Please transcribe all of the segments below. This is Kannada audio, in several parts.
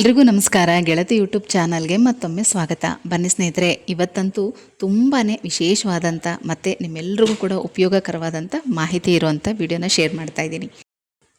ಎಲ್ರಿಗೂ ನಮಸ್ಕಾರ. ಗೆಳತಿ ಯೂಟ್ಯೂಬ್ ಚಾನಲ್ಗೆ ಮತ್ತೊಮ್ಮೆ ಸ್ವಾಗತ. ಬನ್ನಿ ಸ್ನೇಹಿತರೆ, ಇವತ್ತಂತೂ ತುಂಬಾ ವಿಶೇಷವಾದಂಥ ಮತ್ತು ನಿಮ್ಮೆಲ್ರಿಗೂ ಕೂಡ ಉಪಯೋಗಕರವಾದಂಥ ಮಾಹಿತಿ ಇರುವಂಥ ವಿಡಿಯೋನ ಶೇರ್ ಮಾಡ್ತಾ ಇದ್ದೀನಿ.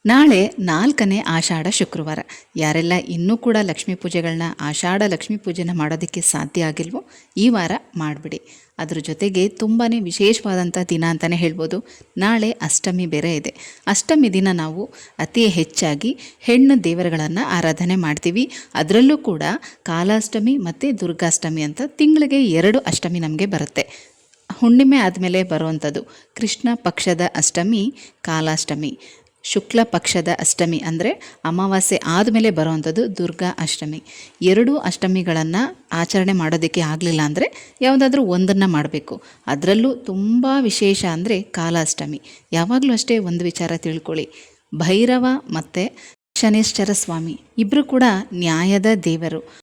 ನಾಳೆ ನಾಲ್ಕನೇ ಆಷಾಢ ಶುಕ್ರವಾರ. ಯಾರೆಲ್ಲ ಇನ್ನೂ ಕೂಡ ಲಕ್ಷ್ಮೀ ಪೂಜೆಗಳನ್ನ ಆಷಾಢ ಲಕ್ಷ್ಮೀ ಪೂಜೆನ ಮಾಡೋದಕ್ಕೆ ಸಾಧ್ಯ ಆಗಿಲ್ವೋ ಈ ವಾರ ಮಾಡಿಬಿಡಿ. ಅದ್ರ ಜೊತೆಗೆ ತುಂಬಾ ವಿಶೇಷವಾದಂಥ ದಿನ ಅಂತಲೇ ಹೇಳ್ಬೋದು. ನಾಳೆ ಅಷ್ಟಮಿ ಬೇರೆ ಇದೆ. ಅಷ್ಟಮಿ ದಿನ ನಾವು ಅತಿ ಹೆಚ್ಚಾಗಿ ಹೆಣ್ಣು ದೇವರುಗಳನ್ನು ಆರಾಧನೆ ಮಾಡ್ತೀವಿ. ಅದರಲ್ಲೂ ಕೂಡ ಕಾಲಾಷ್ಟಮಿ ಮತ್ತು ದುರ್ಗಾಷ್ಟಮಿ ಅಂತ ತಿಂಗಳಿಗೆ ಎರಡು ಅಷ್ಟಮಿ ನಮಗೆ ಬರುತ್ತೆ. ಹುಣ್ಣಿಮೆ ಆದಮೇಲೆ ಬರುವಂಥದ್ದು ಕೃಷ್ಣ ಪಕ್ಷದ ಅಷ್ಟಮಿ, ಕಾಲಾಷ್ಟಮಿ. ಶುಕ್ಲ ಪಕ್ಷದ ಅಷ್ಟಮಿ ಅಂದರೆ ಅಮಾವಾಸ್ಯೆ ಆದಮೇಲೆ ಬರುವಂಥದ್ದು ದುರ್ಗಾ ಅಷ್ಟಮಿ. ಎರಡೂ ಅಷ್ಟಮಿಗಳನ್ನು ಆಚರಣೆ ಮಾಡೋದಕ್ಕೆ ಆಗಲಿಲ್ಲ ಅಂದರೆ ಯಾವುದಾದ್ರೂ ಒಂದನ್ನು ಮಾಡಬೇಕು. ಅದರಲ್ಲೂ ತುಂಬ ವಿಶೇಷ ಅಂದರೆ ಕಾಲಾಷ್ಟಮಿ. ಯಾವಾಗಲೂ ಅಷ್ಟೇ ಒಂದು ವಿಚಾರ ತಿಳ್ಕೊಳ್ಳಿ. ಭೈರವ ಮತ್ತು ಶನೇಶ್ವರ ಸ್ವಾಮಿ ಇಬ್ಬರು ಕೂಡ ನ್ಯಾಯದ ದೇವರು.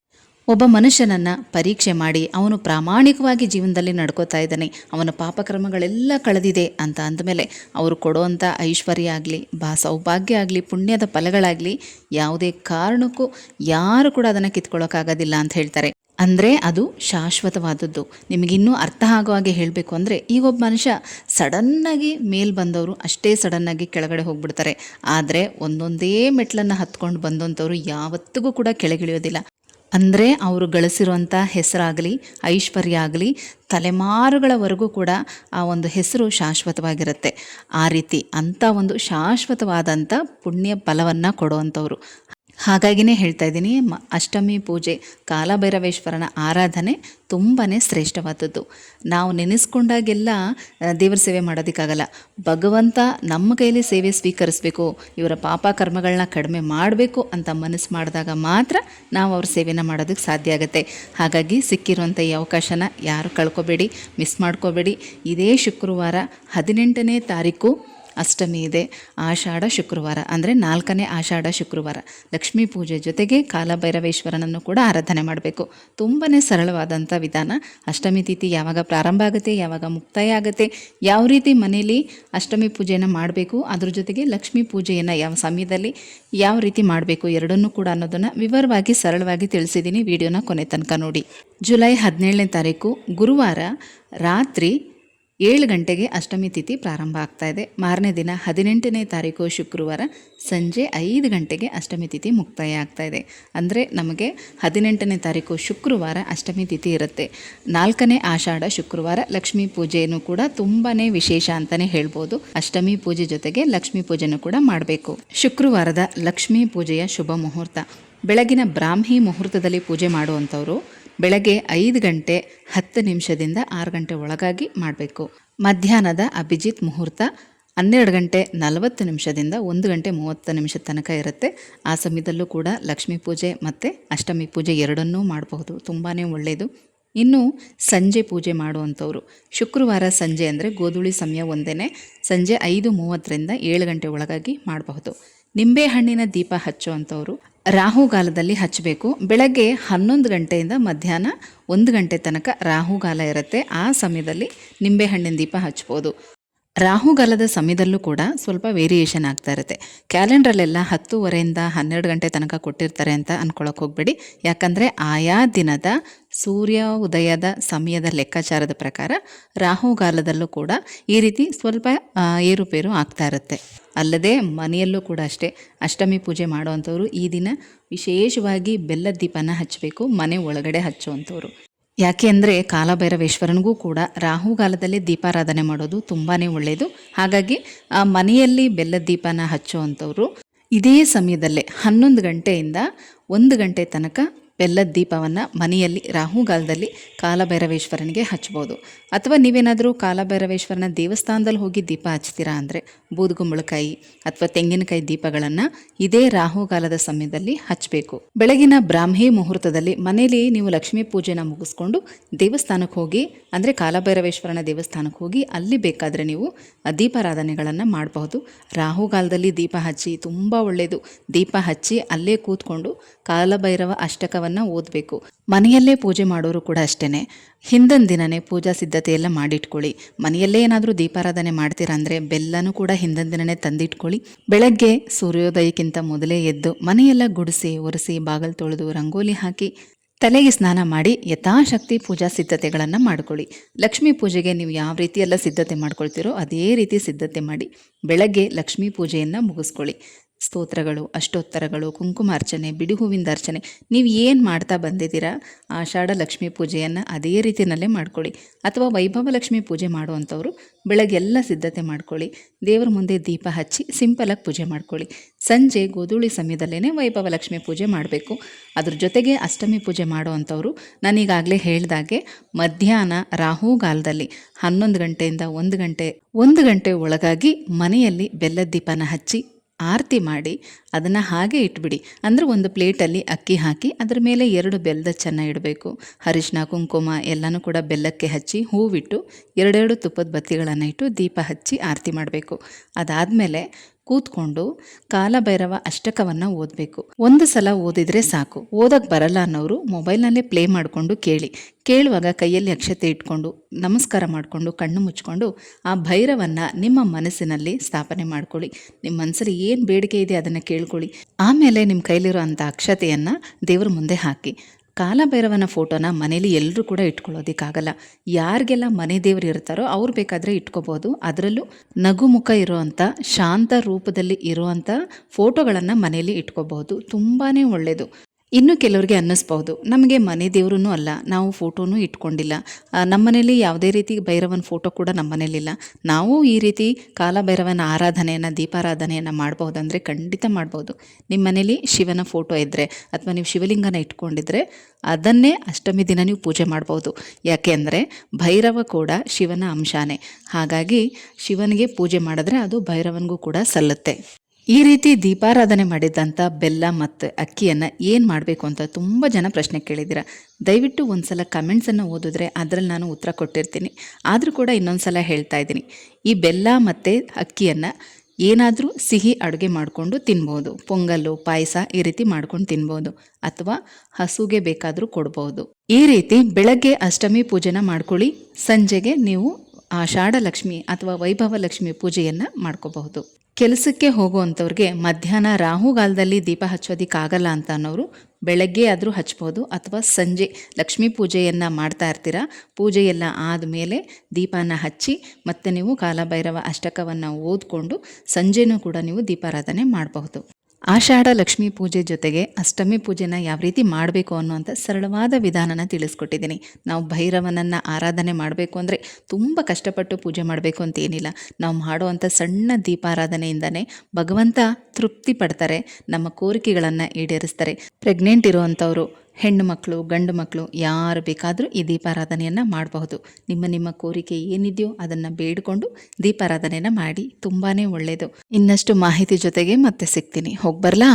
ಒಬ್ಬ ಮನುಷ್ಯನನ್ನು ಪರೀಕ್ಷೆ ಮಾಡಿ ಅವನು ಪ್ರಾಮಾಣಿಕವಾಗಿ ಜೀವನದಲ್ಲಿ ನಡ್ಕೋತಾ ಇದ್ದಾನೆ. ಅವನ ಪಾಪಕ್ರಮಗಳೆಲ್ಲ ಕಳೆದಿದೆ ಅಂತ ಅಂದಮೇಲೆ ಅವರು ಕೊಡುವಂಥ ಐಶ್ವರ್ಯ ಆಗಲಿ, ಬಾ, ಸೌಭಾಗ್ಯ ಆಗಲಿ, ಪುಣ್ಯದ ಫಲಗಳಾಗಲಿ ಯಾವುದೇ ಕಾರಣಕ್ಕೂ ಯಾರು ಕೂಡ ಅದನ್ನು ಕಿತ್ಕೊಳ್ಳೋಕ್ಕಾಗೋದಿಲ್ಲ ಅಂತ ಹೇಳ್ತಾರೆ. ಅಂದರೆ ಅದು ಶಾಶ್ವತವಾದದ್ದು. ನಿಮಗಿನ್ನೂ ಅರ್ಥ ಆಗೋ ಹಾಗೆ ಹೇಳಬೇಕು ಅಂದರೆ ಈಗ ಒಬ್ಬ ಮನುಷ್ಯ ಸಡನ್ನಾಗಿ ಮೇಲ್ ಬಂದವರು ಅಷ್ಟೇ ಸಡನ್ನಾಗಿ ಕೆಳಗಡೆ ಹೋಗ್ಬಿಡ್ತಾರೆ. ಆದರೆ ಒಂದೊಂದೇ ಮೆಟ್ಲನ್ನು ಹತ್ಕೊಂಡು ಬಂದಂಥವ್ರು ಯಾವತ್ತಿಗೂ ಕೂಡ ಕೆಳಗಿಳಿಯೋದಿಲ್ಲ. ಅಂದರೆ ಅವರು ಗಳಿಸಿರುವಂಥ ಹೆಸರಾಗಲಿ, ಐಶ್ವರ್ಯ ಆಗಲಿ, ತಲೆಮಾರುಗಳವರೆಗೂ ಕೂಡ ಆ ಒಂದು ಹೆಸರು ಶಾಶ್ವತವಾಗಿರುತ್ತೆ. ಆ ರೀತಿ ಅಂಥ ಒಂದು ಶಾಶ್ವತವಾದಂಥ ಪುಣ್ಯ ಫಲವನ್ನು ಕೊಡುವಂಥವ್ರು. ಹಾಗಾಗಿನೇ ಹೇಳ್ತಾ ಇದ್ದೀನಿ, ಮ, ಅಷ್ಟಮಿ ಪೂಜೆ ಕಾಲಭೈರವೇಶ್ವರನ ಆರಾಧನೆ ತುಂಬಾ ಶ್ರೇಷ್ಠವಾದದ್ದು. ನಾವು ನೆನೆಸ್ಕೊಂಡಾಗೆಲ್ಲ ದೇವರ ಸೇವೆ ಮಾಡೋದಕ್ಕಾಗಲ್ಲ. ಭಗವಂತ ನಮ್ಮ ಕೈಯಲ್ಲಿ ಸೇವೆ ಸ್ವೀಕರಿಸಬೇಕು, ಇವರ ಪಾಪ ಕರ್ಮಗಳನ್ನ ಕಡಿಮೆ ಮಾಡಬೇಕು ಅಂತ ಮನಸ್ಸು ಮಾಡಿದಾಗ ಮಾತ್ರ ನಾವು ಅವ್ರ ಸೇವೆನ ಮಾಡೋದಕ್ಕೆ ಸಾಧ್ಯ ಆಗುತ್ತೆ. ಹಾಗಾಗಿ ಸಿಕ್ಕಿರುವಂಥ ಈ ಅವಕಾಶನ ಯಾರು ಕಳ್ಕೊಬೇಡಿ, ಮಿಸ್ ಮಾಡ್ಕೋಬೇಡಿ. ಇದೇ ಶುಕ್ರವಾರ ಹದಿನೆಂಟನೇ ತಾರೀಕು ಅಷ್ಟಮಿ ಇದೆ, ಆಷಾಢ ಶುಕ್ರವಾರ, ಅಂದರೆ ನಾಲ್ಕನೇ ಆಷಾಢ ಶುಕ್ರವಾರ. ಲಕ್ಷ್ಮೀ ಪೂಜೆ ಜೊತೆಗೆ ಕಾಲಭೈರವೇಶ್ವರನನ್ನು ಕೂಡ ಆರಾಧನೆ ಮಾಡಬೇಕು. ತುಂಬಾ ಸರಳವಾದಂಥ ವಿಧಾನ. ಅಷ್ಟಮಿ ತಿಥಿ ಯಾವಾಗ ಪ್ರಾರಂಭ ಆಗುತ್ತೆ, ಯಾವಾಗ ಮುಕ್ತಾಯ ಆಗುತ್ತೆ, ಯಾವ ರೀತಿ ಮನೆಯಲ್ಲಿ ಅಷ್ಟಮಿ ಪೂಜೆಯನ್ನು ಮಾಡಬೇಕು, ಅದ್ರ ಜೊತೆಗೆ ಲಕ್ಷ್ಮೀ ಪೂಜೆಯನ್ನು ಯಾವ ಸಮಯದಲ್ಲಿ ಯಾವ ರೀತಿ ಮಾಡಬೇಕು ಎರಡನ್ನೂ ಕೂಡ ಅನ್ನೋದನ್ನು ವಿವರವಾಗಿ, ಸರಳವಾಗಿ ತಿಳಿಸಿದ್ದೀನಿ. ವಿಡಿಯೋನ ಕೊನೆ ತನಕ ನೋಡಿ. ಜುಲೈ ಹದಿನೇಳನೇ ತಾರೀಕು, ಗುರುವಾರ ರಾತ್ರಿ ಏಳು ಗಂಟೆಗೆ ಅಷ್ಟಮಿ ತಿಥಿ ಪ್ರಾರಂಭ ಆಗ್ತಾ ಇದೆ. ಮಾರನೇ ದಿನ ಹದಿನೆಂಟನೇ ತಾರೀಕು ಶುಕ್ರವಾರ ಸಂಜೆ ಐದು ಗಂಟೆಗೆ ಅಷ್ಟಮಿ ತಿಥಿ ಮುಕ್ತಾಯ ಆಗ್ತಾ ಇದೆ. ಅಂದರೆ ನಮಗೆ ಹದಿನೆಂಟನೇ ತಾರೀಕು ಶುಕ್ರವಾರ ಅಷ್ಟಮಿ ತಿಥಿ ಇರುತ್ತೆ. ನಾಲ್ಕನೇ ಆಷಾಢ ಶುಕ್ರವಾರ ಲಕ್ಷ್ಮೀ ಪೂಜೆಯನ್ನು ಕೂಡ ತುಂಬಾ ವಿಶೇಷ ಅಂತಲೇ ಹೇಳ್ಬೋದು. ಅಷ್ಟಮಿ ಪೂಜೆ ಜೊತೆಗೆ ಲಕ್ಷ್ಮೀ ಪೂಜೆಯನ್ನು ಕೂಡ ಮಾಡಬೇಕು. ಶುಕ್ರವಾರದ ಲಕ್ಷ್ಮೀ ಪೂಜೆಯ ಶುಭ ಮುಹೂರ್ತ. ಬೆಳಗಿನ ಬ್ರಾಹ್ಮಿ ಮುಹೂರ್ತದಲ್ಲಿ ಪೂಜೆ ಮಾಡುವಂಥವ್ರು ಬೆಳಗ್ಗೆ ಐದು ಗಂಟೆ ಹತ್ತು ನಿಮಿಷದಿಂದ ಆರು ಗಂಟೆ ಒಳಗಾಗಿ ಮಾಡಬೇಕು. ಮಧ್ಯಾಹ್ನದ ಅಭಿಜಿತ್ ಮುಹೂರ್ತ ಹನ್ನೆರಡು ಗಂಟೆ ನಲವತ್ತು ನಿಮಿಷದಿಂದ ಒಂದು ಗಂಟೆ ಮೂವತ್ತು ನಿಮಿಷದ ತನಕ ಇರುತ್ತೆ. ಆ ಸಮಯದಲ್ಲೂ ಕೂಡ ಲಕ್ಷ್ಮೀ ಪೂಜೆ ಮತ್ತು ಅಷ್ಟಮಿ ಪೂಜೆ ಎರಡನ್ನೂ ಮಾಡಬಹುದು. ತುಂಬಾ ಒಳ್ಳೆಯದು ಇನ್ನು ಸಂಜೆ ಪೂಜೆ ಮಾಡುವಂಥವ್ರು. ಶುಕ್ರವಾರ ಸಂಜೆ ಅಂದರೆ ಗೋಧೂಳಿ ಸಮಯ ಒಂದೇ ಸಂಜೆ ಐದು ಮೂವತ್ತರಿಂದ ಏಳು ಗಂಟೆ ಒಳಗಾಗಿ ಮಾಡಬಹುದು. ನಿಂಬೆಹಣ್ಣಿನ ದೀಪ ಹಚ್ಚುವಂಥವ್ರು ರಾಹುಗಾಲದಲ್ಲಿ ಹಚ್ಚಬೇಕು. ಬೆಳಗ್ಗೆ ಹನ್ನೊಂದು ಗಂಟೆಯಿಂದ ಮಧ್ಯಾಹ್ನ ಒಂದು ಗಂಟೆ ತನಕ ರಾಹುಗಾಲ ಇರುತ್ತೆ. ಆ ಸಮಯದಲ್ಲಿ ನಿಂಬೆಹಣ್ಣಿನ ದೀಪ ಹಚ್ಬೋದು. ರಾಹುಗಾಲದ ಸಮಯದಲ್ಲೂ ಕೂಡ ಸ್ವಲ್ಪ ವೇರಿಯೇಷನ್ ಆಗ್ತಾ ಇರುತ್ತೆ. ಕ್ಯಾಲೆಂಡ್ರಲ್ಲೆಲ್ಲ ಹತ್ತೂವರೆಯಿಂದ ಹನ್ನೆರಡು ಗಂಟೆ ತನಕ ಕೊಟ್ಟಿರ್ತಾರೆ ಅಂತ ಅನ್ಕೊಳಕ್ಕೆ ಹೋಗಬೇಡಿ. ಯಾಕಂದರೆ ಆಯಾ ದಿನದ ಸೂರ್ಯ ಉದಯದ ಸಮಯದ ಲೆಕ್ಕಾಚಾರದ ಪ್ರಕಾರ ರಾಹುಗಾಲದಲ್ಲೂ ಕೂಡ ಈ ರೀತಿ ಸ್ವಲ್ಪ ಏರುಪೇರು ಆಗ್ತಾ ಇರುತ್ತೆ. ಅಲ್ಲದೆ ಮನೆಯಲ್ಲೂ ಕೂಡ ಅಷ್ಟೇ ಅಷ್ಟಮಿ ಪೂಜೆ ಮಾಡುವಂಥವ್ರು ಈ ದಿನ ವಿಶೇಷವಾಗಿ ಬೆಲ್ಲದ ದೀಪನ ಹಚ್ಚಬೇಕು, ಮನೆ ಒಳಗಡೆ ಹಚ್ಚುವಂಥವ್ರು. ಯಾಕೆ ಅಂದರೆ ಕಾಲಭೈರವೇಶ್ವರನಿಗೂ ಕೂಡ ರಾಹುಗಾಲದಲ್ಲಿ ದೀಪಾರಾಧನೆ ಮಾಡೋದು ತುಂಬಾ ಒಳ್ಳೆಯದು ಹಾಗಾಗಿ, ಆ, ಮನೆಯಲ್ಲಿ ಬೆಲ್ಲದ ದೀಪನ ಹಚ್ಚುವಂಥವ್ರು ಇದೇ ಸಮಯದಲ್ಲೇ ಹನ್ನೊಂದು ಗಂಟೆಯಿಂದ ಒಂದು ಗಂಟೆ ತನಕ ಬೆಲ್ಲದ ದೀಪವನ್ನು ಮನೆಯಲ್ಲಿ ರಾಹುಗಾಲದಲ್ಲಿ ಕಾಲಭೈರವೇಶ್ವರನಿಗೆ ಹಚ್ಬೋದು ಅಥವಾ ನೀವೇನಾದರೂ ಕಾಲಭೈರವೇಶ್ವರನ ದೇವಸ್ಥಾನದಲ್ಲಿ ಹೋಗಿ ದೀಪ ಹಚ್ತೀರಾ ಅಂದರೆ ಬೂದುಗುಂಬಳಕಾಯಿ ಅಥವಾ ತೆಂಗಿನಕಾಯಿ ದೀಪಗಳನ್ನು ಇದೇ ರಾಹುಗಾಲದ ಸಮಯದಲ್ಲಿ ಹಚ್ಚಬೇಕು. ಬೆಳಗಿನ ಬ್ರಾಹ್ಮಿ ಮುಹೂರ್ತದಲ್ಲಿ ಮನೆಯಲ್ಲಿ ನೀವು ಲಕ್ಷ್ಮೀ ಪೂಜೆನ ಮುಗಿಸ್ಕೊಂಡು ದೇವಸ್ಥಾನಕ್ಕೆ ಹೋಗಿ, ಅಂದರೆ ಕಾಲಭೈರವೇಶ್ವರನ ದೇವಸ್ಥಾನಕ್ಕೆ ಹೋಗಿ ಅಲ್ಲಿ ಬೇಕಾದರೆ ನೀವು ದೀಪಾರಾಧನೆಗಳನ್ನು ಮಾಡಬಹುದು. ರಾಹುಗಾಲದಲ್ಲಿ ದೀಪ ಹಚ್ಚಿ ತುಂಬ ಒಳ್ಳೆಯದು ದೀಪ ಹಚ್ಚಿ ಅಲ್ಲೇ ಕೂತ್ಕೊಂಡು ಕಾಲಭೈರವ ಅಷ್ಟಕವನ್ನು ಅಷ್ಟಕವನ್ನು ಓದಬೇಕು. ಮನೆಯಲ್ಲೇ ಪೂಜೆ ಮಾಡೋರು ಕೂಡ ಅಷ್ಟೇ ಹಿಂದಿನ ದಿನನೇ ಪೂಜಾ ಸಿದ್ಧತೆ ಎಲ್ಲ ಮಾಡಿಟ್ಕೊಳ್ಳಿ. ಮನೆಯಲ್ಲೇ ಏನಾದರೂ ದೀಪಾರಾಧನೆ ಮಾಡ್ತೀರಾ ಅಂದರೆ ಬೆಲ್ಲನೂ ಕೂಡ ಹಿಂದಿನ ದಿನನೇ ತಂದಿಟ್ಕೊಳ್ಳಿ. ಬೆಳಗ್ಗೆ ಸೂರ್ಯೋದಯಕ್ಕಿಂತ ಮೊದಲೇ ಎದ್ದು ಮನೆಯೆಲ್ಲ ಗುಡಿಸಿ, ಒರೆಸಿ, ಬಾಗಲ್ ತೊಳೆದು, ರಂಗೋಲಿ ಹಾಕಿ ತಲೆಗೆ ಸ್ನಾನ ಮಾಡಿ ಯಥಾಶಕ್ತಿ ಪೂಜಾ ಸಿದ್ಧತೆಗಳನ್ನು ಮಾಡ್ಕೊಳ್ಳಿ. ಲಕ್ಷ್ಮೀ ಪೂಜೆಗೆ ನೀವು ಯಾವ ರೀತಿ ಎಲ್ಲ ಸಿದ್ಧತೆ ಮಾಡ್ಕೊಳ್ತೀರೋ ಅದೇ ರೀತಿ ಸಿದ್ಧತೆ ಮಾಡಿ. ಬೆಳಗ್ಗೆ ಲಕ್ಷ್ಮೀ ಪೂಜೆಯನ್ನು ಮುಗಿಸ್ಕೊಳ್ಳಿ. ಸ್ತೋತ್ರಗಳು, ಅಷ್ಟೋತ್ತರಗಳು, ಕುಂಕುಮಾರ್ಚನೆ ಬಿಡಿ ಹೂವಿಂದ ಅರ್ಚನೆ ನೀವು ಏನು ಮಾಡ್ತಾ ಬಂದಿದ್ದೀರಾ ಆಷಾಢ ಲಕ್ಷ್ಮಿ ಪೂಜೆಯನ್ನು ಅದೇ ರೀತಿಯಲ್ಲೇ ಮಾಡ್ಕೊಳ್ಳಿ. ಅಥವಾ ವೈಭವ ಲಕ್ಷ್ಮಿ ಪೂಜೆ ಮಾಡುವಂಥವ್ರು ಬೆಳಗ್ಗೆಲ್ಲ ಸಿದ್ಧತೆ ಮಾಡ್ಕೊಳ್ಳಿ. ದೇವರ ಮುಂದೆ ದೀಪ ಹಚ್ಚಿ ಸಿಂಪಲಾಗಿ ಪೂಜೆ ಮಾಡ್ಕೊಳ್ಳಿ. ಸಂಜೆ ಗೋಧೂಳಿ ಸಮಯದಲ್ಲೇ ವೈಭವ ಲಕ್ಷ್ಮಿ ಪೂಜೆ ಮಾಡಬೇಕು. ಅದ್ರ ಜೊತೆಗೆ ಅಷ್ಟಮಿ ಪೂಜೆ ಮಾಡುವಂಥವ್ರು, ನಾನೀಗಾಗಲೇ ಹೇಳಿದಾಗೆ, ಮಧ್ಯಾಹ್ನ ರಾಹುಗಾಲದಲ್ಲಿ ಹನ್ನೊಂದು ಗಂಟೆಯಿಂದ ಒಂದು ಗಂಟೆ ಒಂದು ಗಂಟೆ ಒಳಗಾಗಿ ಮನೆಯಲ್ಲಿ ಬೆಲ್ಲದ ದೀಪನ ಹಚ್ಚಿ ಆರತಿ ಮಾಡಿ ಅದನ್ನು ಹಾಗೆ ಇಟ್ಬಿಡಿ. ಅಂದರೆ ಒಂದು ಪ್ಲೇಟಲ್ಲಿ ಅಕ್ಕಿ ಹಾಕಿ ಅದರ ಮೇಲೆ ಎರಡು ಬೆಲ್ಲದ ಚೆನ್ನ ಇಡಬೇಕು. ಅರಿಶಿನ, ಕುಂಕುಮ ಎಲ್ಲನೂ ಕೂಡ ಬೆಲ್ಲಕ್ಕೆ ಹಚ್ಚಿ ಹೂವಿಟ್ಟು ಎರಡೆರಡು ತುಪ್ಪದ ಬತ್ತಿಗಳನ್ನು ಇಟ್ಟು ದೀಪ ಹಚ್ಚಿ ಆರತಿ ಮಾಡಬೇಕು. ಅದಾದಮೇಲೆ ಕೂತ್ಕೊಂಡು ಕಾಲಭೈರವ ಅಷ್ಟಕವನ್ನು ಓದಬೇಕು. ಒಂದು ಸಲ ಓದಿದರೆ ಸಾಕು. ಓದಕ್ಕೆ ಬರಲ್ಲ ಅನ್ನೋರು ಮೊಬೈಲ್ನಲ್ಲೇ ಪ್ಲೇ ಮಾಡಿಕೊಂಡು ಕೇಳಿ. ಕೇಳುವಾಗ ಕೈಯಲ್ಲಿ ಅಕ್ಷತೆ ಇಟ್ಕೊಂಡು, ನಮಸ್ಕಾರ ಮಾಡಿಕೊಂಡು, ಕಣ್ಣು ಮುಚ್ಕೊಂಡು ಆ ಭೈರವನ್ನು ನಿಮ್ಮ ಮನಸ್ಸಿನಲ್ಲಿ ಸ್ಥಾಪನೆ ಮಾಡ್ಕೊಳ್ಳಿ. ನಿಮ್ಮ ಮನಸ್ಸಲ್ಲಿ ಏನು ಬೇಡಿಕೆ ಇದೆ ಅದನ್ನು ಕೇಳ್ಕೊಳ್ಳಿ. ಆಮೇಲೆ ನಿಮ್ಮ ಕೈಲಿರೋ ಅಂಥ ಅಕ್ಷತೆಯನ್ನು ದೇವ್ರ ಮುಂದೆ ಹಾಕಿ. ಕಾಲಭೈರವನ ಫೋಟೋನ ಮನೇಲಿ ಎಲ್ಲರೂ ಕೂಡ ಇಟ್ಕೊಳ್ಳೋದಕ್ಕಾಗಲ್ಲ. ಯಾರಿಗೆಲ್ಲ ಮನೆ ದೇವರು ಇರ್ತಾರೋ ಅವ್ರು ಬೇಕಾದರೆ ಇಟ್ಕೋಬೋದು. ಅದರಲ್ಲೂ ನಗುಮುಖ ಇರುವಂಥ ಶಾಂತ ರೂಪದಲ್ಲಿ ಇರುವಂಥ ಫೋಟೋಗಳನ್ನು ಮನೇಲಿ ಇಟ್ಕೋಬಹುದು ತುಂಬಾ ಒಳ್ಳೆಯದು ಇನ್ನು ಕೆಲವರಿಗೆ ಅನ್ನಿಸ್ಬೋದು ನಮಗೆ ಮನೆ ದೇವರೂ ಅಲ್ಲ. ನಾವು ಫೋಟೋನೂ ಇಟ್ಕೊಂಡಿಲ್ಲ. ನಮ್ಮ ನಮ್ಮನೇಲಿ ಯಾವುದೇ ರೀತಿ ಭೈರವನ ಫೋಟೋ ಕೂಡ ನಮ್ಮನೇಲಿಲ್ಲ. ನಾವು ಈ ರೀತಿ ಕಾಲಭೈರವನ ಆರಾಧನೆಯನ್ನು, ದೀಪಾರಾಧನೆಯನ್ನು ಮಾಡ್ಬೋದಂದರೆ ಖಂಡಿತ ಮಾಡ್ಬೋದು ನಿಮ್ಮ ಮನೇಲಿ ಶಿವನ ಫೋಟೋ ಇದ್ದರೆ ಅಥವಾ ನೀವು ಶಿವಲಿಂಗನ ಇಟ್ಕೊಂಡಿದ್ರೆ ಅದನ್ನೇ ಅಷ್ಟಮಿ ದಿನ ನೀವು ಪೂಜೆ ಮಾಡ್ಬೋದು ಯಾಕೆ ಅಂದರೆ ಭೈರವ ಕೂಡ ಶಿವನ ಅಂಶಾನೇ. ಹಾಗಾಗಿ ಶಿವನಿಗೆ ಪೂಜೆ ಮಾಡಿದ್ರೆ ಅದು ಭೈರವನಿಗೂ ಕೂಡ ಸಲ್ಲುತ್ತೆ. ಈ ರೀತಿ ದೀಪಾರಾಧನೆ ಮಾಡಿದಂಥ ಬೆಲ್ಲ ಮತ್ತು ಅಕ್ಕಿಯನ್ನು ಏನು ಮಾಡಬೇಕು ಅಂತ ತುಂಬ ಜನ ಪ್ರಶ್ನೆ ಕೇಳಿದ್ದೀರಾ ದಯವಿಟ್ಟು ಒಂದು ಸಲ ಕಮೆಂಟ್ಸನ್ನು ಓದಿದ್ರೆ ಅದರಲ್ಲಿ ನಾನು ಉತ್ತರ ಕೊಟ್ಟಿರ್ತೀನಿ. ಆದರೂ ಕೂಡ ಇನ್ನೊಂದು ಸಲ ಹೇಳ್ತಾ ಇದ್ದೀನಿ. ಈ ಬೆಲ್ಲ ಮತ್ತು ಅಕ್ಕಿಯನ್ನು ಏನಾದರೂ ಸಿಹಿ ಅಡುಗೆ ಮಾಡಿಕೊಂಡು ತಿನ್ಬೋದು. ಪೊಂಗಲ್ಲು, ಪಾಯಸ ಈ ರೀತಿ ಮಾಡ್ಕೊಂಡು ತಿನ್ಬೋದು. ಅಥವಾ ಹಸುಗೆ ಬೇಕಾದರೂ ಕೊಡ್ಬೋದು. ಈ ರೀತಿ ಬೆಳಗ್ಗೆ ಅಷ್ಟಮಿ ಪೂಜೆನ ಮಾಡ್ಕೊಳ್ಳಿ. ಸಂಜೆಗೆ ನೀವು ಆಷಾಢ ಲಕ್ಷ್ಮಿ ಅಥವಾ ವೈಭವ ಲಕ್ಷ್ಮಿ ಪೂಜೆಯನ್ನು ಮಾಡ್ಕೋಬಹುದು. ಕೆಲಸಕ್ಕೆ ಹೋಗುವಂಥವ್ರಿಗೆ ಮಧ್ಯಾಹ್ನ ರಾಹುಗಾಲದಲ್ಲಿ ದೀಪ ಹಚ್ಚೋದಕ್ಕಾಗಲ್ಲ ಅಂತ ಅನ್ನೋರು ಬೆಳಗ್ಗೆ ಆದರೂ ಹಚ್ಬೋದು ಅಥವಾ ಸಂಜೆ ಲಕ್ಷ್ಮೀ ಪೂಜೆಯನ್ನು ಮಾಡ್ತಾ ಇರ್ತೀರ? ಪೂಜೆಯೆಲ್ಲ ಆದಮೇಲೆ ದೀಪನ ಹಚ್ಚಿ ಮತ್ತೆ ನೀವು ಕಾಲಭೈರವ ಅಷ್ಟಕವನ್ನು ಓದ್ಕೊಂಡು ಸಂಜೆನೂ ಕೂಡ ನೀವು ದೀಪಾರಾಧನೆ ಮಾಡಬಹುದು. ಆಷಾಢ ಲಕ್ಷ್ಮಿ ಪೂಜೆ ಜೊತೆಗೆ ಅಷ್ಟಮಿ ಪೂಜೆನ ಯಾವ ರೀತಿ ಮಾಡಬೇಕು ಅನ್ನುವಂಥ ಸರಳವಾದ ವಿಧಾನನ ತಿಳಿಸ್ಕೊಟ್ಟಿದ್ದೀನಿ. ನಾವು ಭೈರವನನ್ನು ಆರಾಧನೆ ಮಾಡಬೇಕು ಅಂದರೆ ತುಂಬ ಕಷ್ಟಪಟ್ಟು ಪೂಜೆ ಮಾಡಬೇಕು ಅಂತ ಏನಿಲ್ಲ. ನಾವು ಮಾಡುವಂಥ ಸಣ್ಣ ದೀಪಾರಾಧನೆಯಿಂದನೇ ಭಗವಂತ ತೃಪ್ತಿ ಪಡ್ತಾರೆ, ನಮ್ಮ ಕೋರಿಕೆಗಳನ್ನು ಈಡೇರಿಸ್ತಾರೆ. ಪ್ರೆಗ್ನೆಂಟ್ ಇರುವಂಥವ್ರು ಹೆಣ್ಣು ಮಕ್ಕಳು, ಗಂಡು ಮಕ್ಕಳು ಯಾರು ಬೇಕಾದರೂ ಈ ದೀಪಾರಾಧನೆಯನ್ನು ಮಾಡಬಹುದು. ನಿಮ್ಮ ನಿಮ್ಮ ಕೋರಿಕೆ ಏನಿದೆಯೋ ಅದನ್ನು ಬೇಡಿಕೊಂಡು ದೀಪಾರಾಧನೆಯನ್ನು ಮಾಡಿ ತುಂಬಾ ಒಳ್ಳೆಯದು ಇನ್ನಷ್ಟು ಮಾಹಿತಿ ಜೊತೆಗೆ ಮತ್ತೆ ಸಿಗ್ತೀನಿ. ಹೋಗಿ ಬರಲಾ